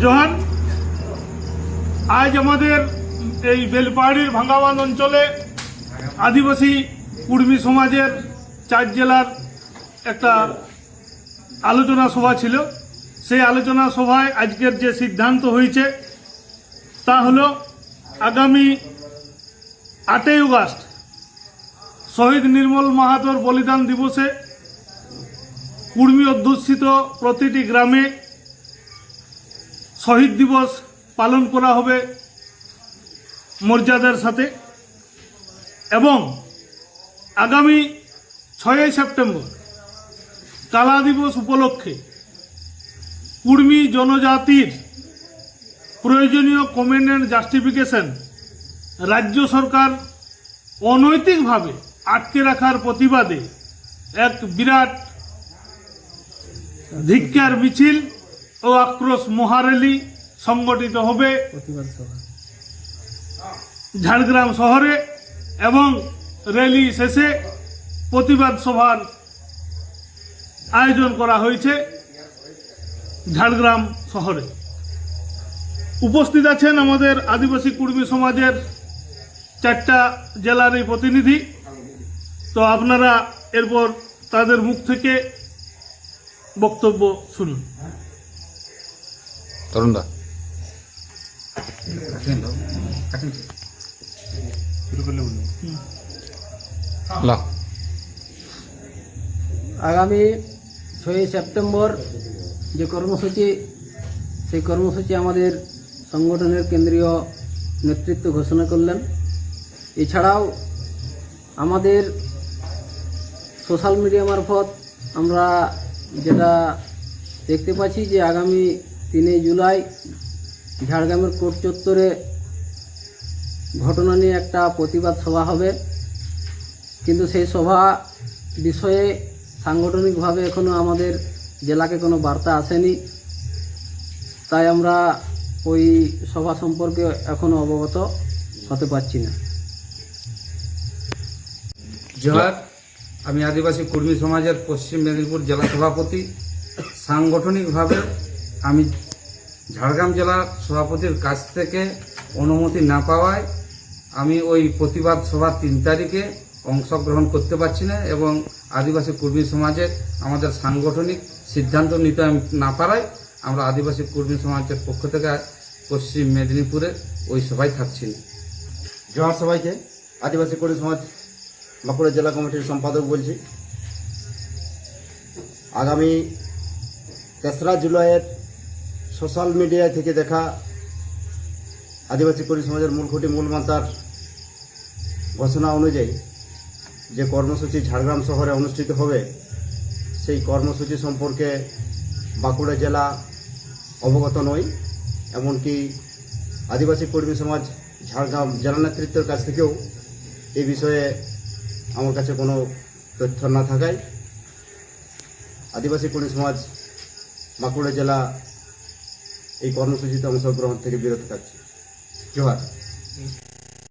Johann আজ আমাদের এই বেলপাহাড়ির ভাঙ্গাবান অঞ্চলে আদিবাসী কুর্মী সমাজের চার জেলার একটা আলোচনা সভা ছিল সেই আলোচনা সভায় আজকের যে সিদ্ধান্ত হয়েছে তা হলো আগামী আটই আগস্ট শহীদ নির্মল মাহাতোর বলিদান দিবসে কুর্মী অধ্যুষিত প্রতিটি গ্রামে শহীদ দিবস পালন করা হবে মর্যাদার সাথে এবং আগামী ছয়ই সেপ্টেম্বর কালা দিবস উপলক্ষে কুর্মী জনজাতির প্রয়োজনীয় কমেন্ট অ্যান্ড জাস্টিফিকেশন রাজ্য সরকার অনৈতিকভাবে আটকে রাখার প্রতিবাদে এক বিরাট ধিক্কার মিছিল ও আক্রোশ মহারেলি সংগঠিত হবে ঝাড়গ্রাম শহরে এবং র্যালি শেষে প্রতিবাদ সভার আয়োজন করা হয়েছে ঝাড়গ্রাম শহরে। উপস্থিত আছেন আমাদের আদিবাসী কুর্মী সমাজের চারটা জেলার এই প্রতিনিধি। তো আপনারা এরপর তাদের মুখ থেকে বক্তব্য শুনুন। তরুণদা। আগামী ছয়ই সেপ্টেম্বর যে কর্মসূচি, সেই কর্মসূচি আমাদের সংগঠনের কেন্দ্রীয় নেতৃত্ব ঘোষণা করলেন। এছাড়াও আমাদের সোশ্যাল মিডিয়া মারফত আমরা যেটা দেখতে পাচ্ছি যে আগামী তিনই জুলাই ঝাড়গ্রামের কোর্ট চত্বরে ঘটনা নিয়ে একটা প্রতিবাদ সভা হবে। কিন্তু সেই সভা বিষয়ে সাংগঠনিকভাবে এখনও আমাদের জেলাকে কোনো বার্তা আসেনি। তাই আমরা ওই সভা সম্পর্কে এখনও অবগত হতে পারছি না। জোহার, আমি আদিবাসী কর্মী সমাজের পশ্চিম মেদিনীপুর জেলা সভাপতি। সাংগঠনিকভাবে আমি ঝাড়গ্রাম জেলার সভাপতির কাছ থেকে অনুমতি না পাওয়ায় আমি ওই প্রতিবাদ সভা তিন তারিখে অংশগ্রহণ করতে পারছি না এবং আদিবাসী কর্মী সমাজের আমাদের সাংগঠনিক সিদ্ধান্ত নিতে আমি না পারায় আমরা আদিবাসী কর্মী সমাজের পক্ষ থেকে পশ্চিম মেদিনীপুরে ওই সভায় থাকছি। না জোহার সবাইকে আদিবাসী কর্মী সমাজ বাঁকুড়া জেলা কমিটির সম্পাদক বলছি। আগামী তেসরা জুলাইয়ের সোশ্যাল মিডিয়ায় থেকে দেখা আদিবাসী কর্মী সমাজের মূল খুঁটি মূল মাতার ঘোষণা অনুযায়ী যে কর্মসূচি ঝাড়গ্রাম শহরে অনুষ্ঠিত হবে, সেই কর্মসূচি সম্পর্কে বাঁকুড়া জেলা অবগত নই, এমনকি আদিবাসী কর্মী সমাজ ঝাড়গ্রাম জেলা নেতৃত্বের কাছ থেকেও এই বিষয়ে আমার কাছে কোনো তথ্য না থাকায় আদিবাসী কর্মী সমাজ বাঁকুড়া জেলা এই কর্মসূচিতে অংশগ্রহণ থেকে বিরত থাকছি। জোহার।